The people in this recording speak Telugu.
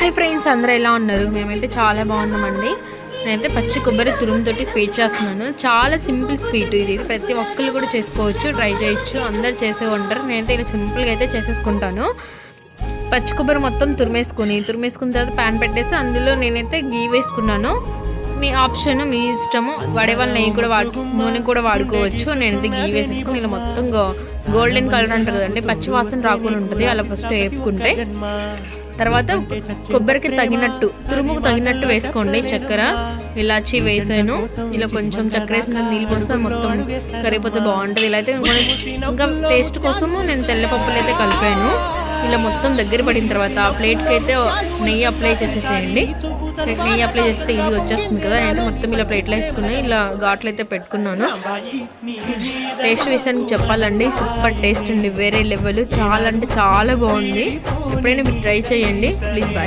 హాయ్ ఫ్రెండ్స్ అందరూ ఎలా ఉన్నారు? మేమైతే చాలా బాగున్నామండి. నేనైతే పచ్చి కొబ్బరి తురుముతోటి స్వీట్ చేస్తున్నాను. చాలా సింపుల్ స్వీట్ ఇది. ప్రతి ఒక్కరు కూడా చేసుకోవచ్చు ట్రై చేయొచ్చు. అందరు చేసే ఉంటారు నేనైతే ఇలా సింపుల్గా అయితే చేసేసుకుంటాను. పచ్చి కొబ్బరి మొత్తం తురిమేసుకుని తురిమేసుకున్న తర్వాత ప్యాన్ పెట్టేసి అందులో నేనైతే గీ వేసుకున్నాను. మీ ఆప్షన్ మీ ఇష్టము వడే వాళ్ళ నెయ్యి కూడా వాడు నూనె కూడా వాడుకోవచ్చు. నేనైతే గీ వేసేసుకుని ఇలా మొత్తం గో- గోల్డెన్ కలర్ అంటారు కదండి పచ్చి వాసన రాకుండా ఉంటుంది. అలా ఫస్ట్ వేపుకుంటే. తర్వాత కొబ్బరికి తగినట్టు తురుముకు తగినట్టు వేసుకోండి. చక్కెర ఇలాచి వేసాను. ఇలా కొంచెం చక్కెర వేసిన నీళ్ళు పోస్తే మొత్తం కరిగిపోతే బాగుంటుంది. ఇలా అయితే ఇంకా టేస్ట్ కోసము నేను తెల్లపప్పులు అయితే కలిపాను. ఇలా మొత్తం దగ్గర పడిన తర్వాత ఆ ప్లేట్కి అయితే నెయ్యి అప్లై చేసేసేయండి. నెయ్యి అప్లై చేస్తే ఇది వచ్చేస్తుంది కదా. నేనైతే మొత్తం ఇలా ప్లేట్లో వేసుకుని ఇలా ఘాట్లు అయితే పెట్టుకున్నాను. టేస్ట్ విషయానికి చెప్పాలండి. సూపర్ టేస్ట్ అండి. వేరే లెవెల్. చాలా అంటే చాలా బాగుంది. ఎప్పుడైనా మీరు ట్రై చేయండి. Please bye.